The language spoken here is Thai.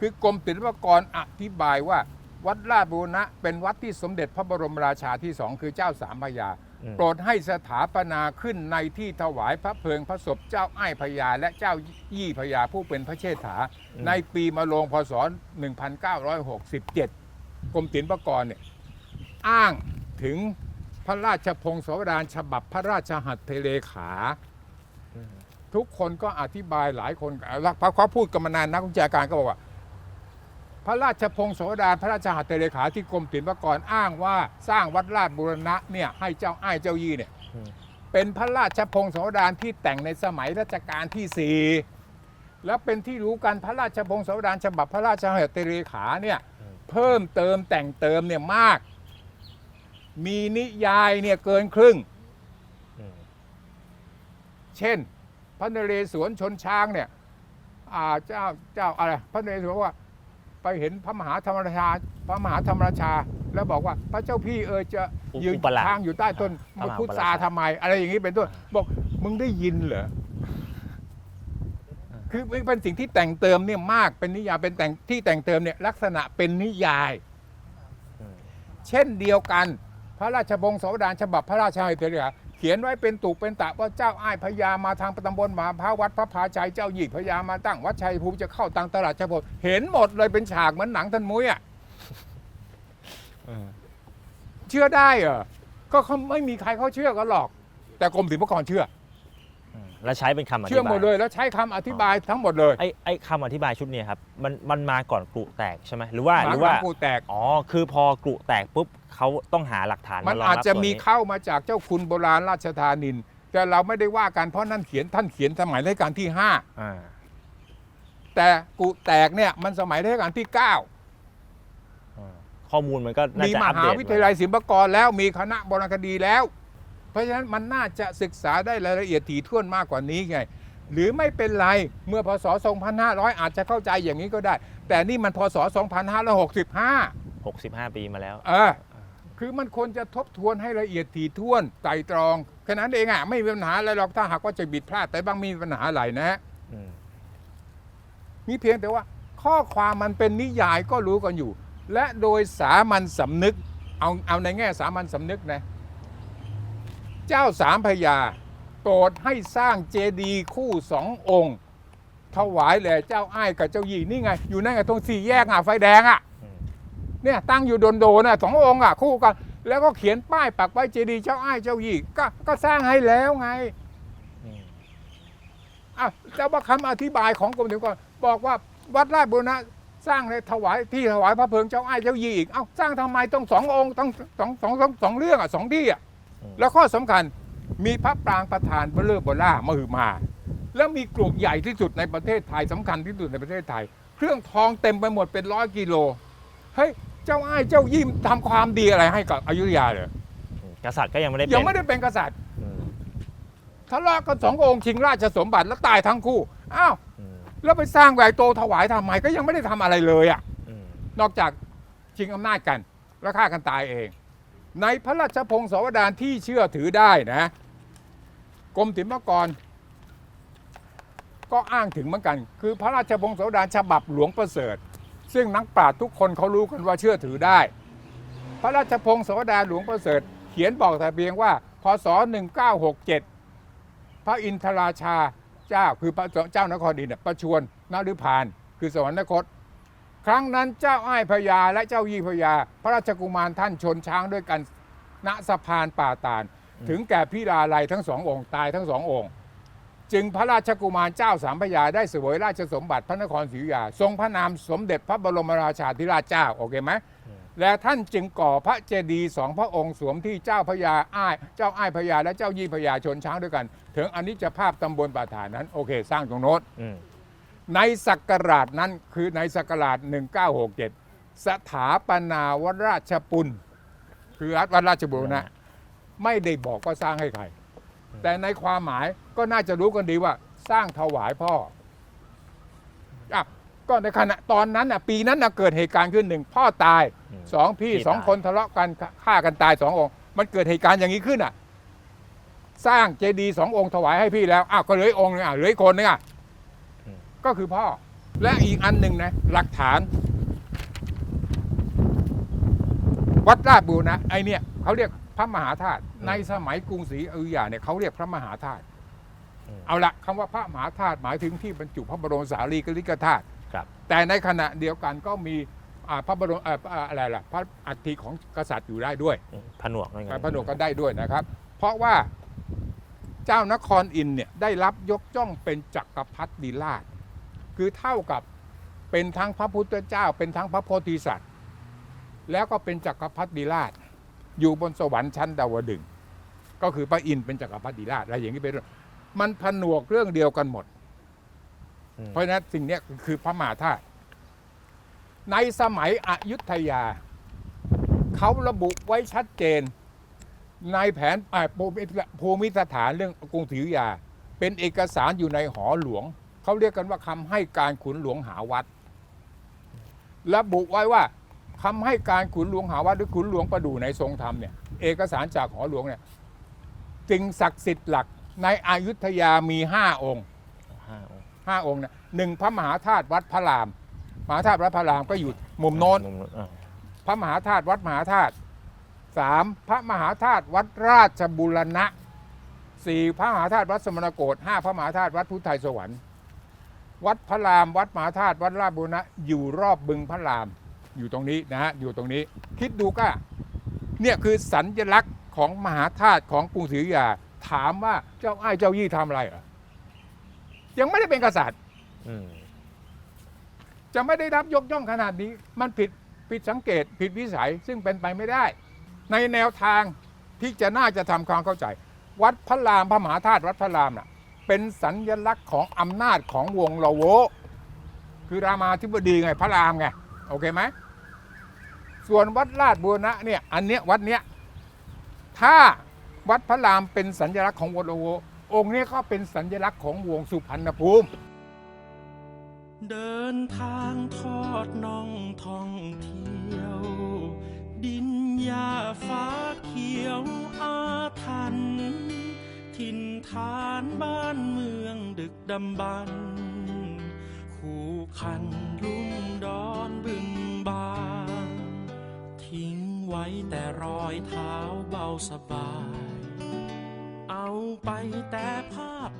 คือกรมศิลปากรอธิบายว่า วัดราชบูรณะ เป็นวัดที่สมเด็จพระบรมราชาที่สองคือเจ้าสามพระยาอืมโปรดให้สถาปนาขึ้นในที่ถวายพระเพลิงพระศพเจ้าอ้ายพญาและเจ้ายี่พญาผู้เป็นพระเชษฐา ในปีมะโรงพศ 1967 กรมศิลปากรเนี่ยอ้างถึงพระราชพงศาวดารฉบับพระราชหัตถเลขาอืมทุกคนก็อธิบายหลายคนแล้วพระเขาพูดกันมานานนักวิชาการก็บอกว่า พระราชพงศาวดารพระราชหัตถเลขาที่กรมศิลปากรอ้างว่าสร้างวัดราชบูรณะเนี่ยให้เจ้าอ้ายเจ้ายี่เนี่ยอืมเป็นพระราชพงศาวดารที่แต่งในสมัยรัชกาลที่สี่แล้วเป็นที่รู้กันพระราชพงศาวดารฉบับพระราชหัตถเลขาเนี่ยเพิ่มเติมแต่งเติมเนี่ยมาก มีนิยายเนี่ยเกินครึ่งอืมเช่น พระนเรศวรชนช้างเนี่ยอ่าเจ้าเจ้าอะไรพระนเรศวรว่า ไปเห็นพระมหาธรรมราชา พระมหาธรรมราชา แล้วบอกว่าพระเจ้าพี่เออจะอุยืนอุปราช ทางอยู่ใต้ต้นพระมหาพุทอุปธาราชทำไม อะไรอย่างนี้เป็นต้น บอกมึงได้ยินเหรอ คือมันเป็นสิ่งที่แต่งเติมเนี่ยมากเป็นนิยายเป็นแต่งที่แต่งเติมเนี่ยลักษณะเป็นนิยาย อืม เช่นเดียวกัน พระราชพงศาวดารฉบับพระราชาอิตเลีย เขียนไว้เป็นตุเป็นตะว่าเจ้าอ้ายพญามาทางตำบลมหาพระวัดพระพาชัยเจ้าหญิงพญามาตั้งวัดชัยภูมิจะเข้าตังตลาดชพลเห็นหมดเลยเป็นฉากเหมือนหนังท่านมุ้ยอะอืมเชื่อได้เหรอก็เขาไม่มีใครเขาเชื่อกันหรอก แต่กรมศิลปากรเชื่ออืมแล้วใช้เป็นคำอธิบายเชื่อหมดเลยแล้วใช้คำอธิบายทั้งหมดเลยไอ้ไอ้คำอธิบายชุดเนี้ครับมันมันมาก่อนกรุแตกใช่ไหมหรือว่าหรือว่าหลังกูแตกอ๋อคือพอกรุแตกปุ๊บเขาต้องหาหลักฐานมันรองอาจรับจะส่วนมีนี้ เข้ามาจากเจ้าคุณโบราณราชธานิน แต่เราไม่ได้ว่ากันเพราะนั่นเขียนท่านเขียนสมัยรัชกาลที่ห้า อ่า แต่กูแตกเนี่ยมันสมัยรัชกาลที่9อ่าข้อมูลมันก็น่ามีจะมอัปหาเดตวิทยาลัยศิลปากรแล้วมีคณะโบราณคดีแล้ว เพราะฉะนั้นมันน่าจะศึกษาได้รายละเอียดถี่ถ้วนมากกว่านี้ไง หรือไม่เป็นไรเมื่อพศ 2500 อาจจะเข้าใจอย่างนี้ก็ได้ แต่นี่มันพศ 2565 65 ปีมาแล้ว เออ คือมันควรจะทบทวนให้ละเอียดถี่ถ้วนไตรตรองแค่นั้นเองอะไม่มีปัญหาอะไรหรอกถ้าหากว่าจะบิดพลาดแต่บางมีปัญหาอะไรนะฮะอืมมีเพียงแต่ว่า ข้อความมันเป็นนิยายก็รู้กันอยู่ และโดยสามัญสำนึก เอาเอาในแง่สามัญสำนึกนะ เจ้าสามพระยาโปรดให้สร้างเจดีย์คู่สององค์ถวายแด่เจ้าอ้ายกับเจ้าหญิงนี่ไง อยู่นั่นไงตรงสี่แยกอะไฟแดงอะอืม เนี่ยตั้งอยู่โดนๆน่ะสององค์อะคู่กัน แล้วก็เขียนป้ายปักไว้เจดีย์เจ้าอ้ายเจ้าหญิงก็ก็สร้างให้แล้วไงอืมอะแต่ว่าคำอธิบายของกรมศิลปากรบอกว่าวัดราชบุรณะสร้างในถวายที่ถวายพระเพลิงเจ้าอ้ายเจ้าหญิงอีกเอ้าสร้างทำไมต้องสององค์ต้องสองสองสองสองเรื่องอะสองที่อะอืมแล้วข้อสำคัญมีพระปรางประธานเบลเลอร์เบล่ามหึมา แล้วมีกลุ่มใหญ่ที่สุดในประเทศไทยสำคัญที่สุดในประเทศไทย เครื่องทองเต็มไปหมดเป็นร้อยกิโลเฮ้ย เจ้าอ้ายเจ้ายิ่มทำความดีอะไรให้กับอยุธยาเลยอืมกษัตริย์ก็ยังไม่ได้เป็นยังไม่ได้เป็นกษัตริย์อืมทะเลาะกันสององค์ชิงราชสมบัติแล้วตายทั้งคู่อ้าวอืมแล้วไปสร้างแหวนโตถวายทำไมก็ยังไม่ได้ทำอะไรเลยอะ อืมนอกจากชิงอำนาจกัน แล้วฆ่ากันตายเอง ในพระราชพงศาวดารที่เชื่อถือได้นะกรมศิลปากร ก็อ้างถึงเหมือนกัน คือพระราชพงศาวดารฉบับหลวงประเสริฐ ซึ่งนักปราชญ์ทุกคนเขารู้กันว่าเชื่อถือได้ พระราชพงศาวดาหลวงประเสริฐ เขียนบอกแต่เพียงว่าพศ 1967 พระอินทราชาเจ้าคือพระเจ้านครดินประชวรนฤพานคือสวรรคต ครั้งนั้นเจ้าอ้ายพญาและเจ้ายี่พญาพระราชกุมารท่านชนช้างด้วยกันณสะพานป่าตาล ถึงแก่พิราลัยทั้งสององค์ตายทั้งสององค์ จึงพระราชกุมารเจ้าสามพระยาได้เสวยราชสมบัติพระนครศรีอยุธยาทรงพระนามสมเด็จพระบรมราชาธิราชเจ้าโอเคไหมและท่านจึงก่อพระเจดีย์สองพระองค์สวมที่เจ้าพระยาอ้ายเจ้าอ้ายพญาและเจ้ายี่พญาชนช้างด้วยกัน ถึงอนิจจภาพตำบลป่าฐานนั้นโอเค สร้างตรงโน้นในศักราชนั้นคือในศักราช 1967 สถาปนาวราชปุณคือวัดราชบุรณะไม่ได้บอกว่าสร้างให้ใคร แต่ในความหมายก็น่าจะรู้กันดีว่า สร้างถวายพ่ออะก็ในขณะตอนนั้นน่ะปีนั้นน่ะเกิดเหตุการณ์ขึ้นหนึ่งพ่อตายอืมสองพี่พี่สองตาย คนทะเลาะกันฆ่ากันตายสององค์ มันเกิดเหตุการณ์อย่างนี้ขึ้นอะ สร้างเจดีย์สององค์ถวายให้พี่แล้วอ้าวก็เหลืออกองค์นึงอะเหลืออีกคนนึงอะก็คือพ่อ และอีกอันหนึ่งนะ หลักฐาน วัดราชบูรณะไอเนี่ยเขาเรียก พระมหาธาตุในสมัยกรุงศรีอยุธยาเนี่ยเขาเรียกพระมหาธาตุอืมเอาละคำว่าพระมหาธาตุหมายถึงที่บรรจุพระบรมสารีริกธาตุครับแต่ในขณะเดียวกันก็มีอ่าพระบรมเอ่ออ่าอะไรล่ะพระอัฐิของกษัตริย์อยู่ได้ด้วยอืมผนวกนั่นไงการผนวกกันได้ด้วยนะครับ เพราะว่าเจ้านครอินทร์เนี่ยได้รับยกจ้องเป็นจักรพรรดิราช คือเท่ากับเป็นทั้งพระพุทธเจ้า เป็นทั้งพระโพธิสัตว์ แล้วก็เป็นจักรพรรดิราช อยู่บนสวรรค์ชั้นดาวดึงส์ก็คือพระอินทร์เป็นจักรพรรดิราชอะไรอย่างนี้เป็นต้นมันผนวกเรื่องเดียวกันหมดอืมเพราะฉะนั้นสิ่งเนี้ยคือพระมหาธาตุในสมัยอยุธยา เขาระบุไว้ชัดเจน ในแผนอ่าภูมิภูมิสถานเรื่องกรุงศรีอยุธยา เป็นเอกสารอยู่ในหอหลวง เขาเรียกกันว่าคำให้การขุนหลวงหาวัด ระบุไว้ว่า คำให้การขุนหลวงหาวัดหรือขุนหลวงประดู่ในทรงธรรมเนี่ยเอกสารจากหอหลวงเนี่ยสิ่งศักดิ์สิทธิ์หลักในอยุธยามีห้าองค์ห้าองค์ห้าองค์นะหนึ่งพระมหาธาตุวัดพระราม มหาธาตุวัดพระรามก็อยู่มุมโน้นมุมโน้นอ่าพระมหาธาตุวัดมหาธาตุสามพระมหาธาตุวัดราชบุรณะสี่พระมหาธาตุวัดสมณโกฏห้าพระมหาธาตุวัดพุทธไทยสวรรค์ วัดพระราม วัดมหาธาตุวัดราชบุรณะอยู่รอบบึงพระราม อยู่ตรงนี้นะฮะอยู่ตรงนี้ คิดดูก็เนี่ยคือสัญลักษณ์ของมหาธาตุของกรุงศรีอยุธยาถามว่าเจ้าอ้ายเจ้ายี่ทำอะไรเหรอยังไม่ได้เป็นกษัตริย์อืมจะไม่ได้รับยกย่องขนาดนี้ มันผิดผิดสังเกตผิดวิสัยซึ่งเป็นไปไม่ได้ ในแนวทางที่จะน่าจะทำความเข้าใจ วัดพระรามพระมหาธาตุวัดพระรามน่ะ เป็นสัญลักษณ์ของอำนาจของวงละโว คือรามาธิบดีไงพระรามไงโอเคไหม ส่วนวัดราชบูรณะเนี่ยอันเนี้ยวัดเนี้ยถ้าวัดพระรามเป็นสัญลักษณ์ของวงละโวองค์นี้ก็เป็นสัญลักษณ์ของวงสุพรรณภูมิ เดินทางทอดน่องท่องเที่ยว ดินหญ้าฟ้าเขียวอาทันถิ่นฐานบ้านเมืองดึกดำบรรคู่คันลุ่ ว้แต่รอยเท้าเบาสบาย เอาไปแต่ภาพ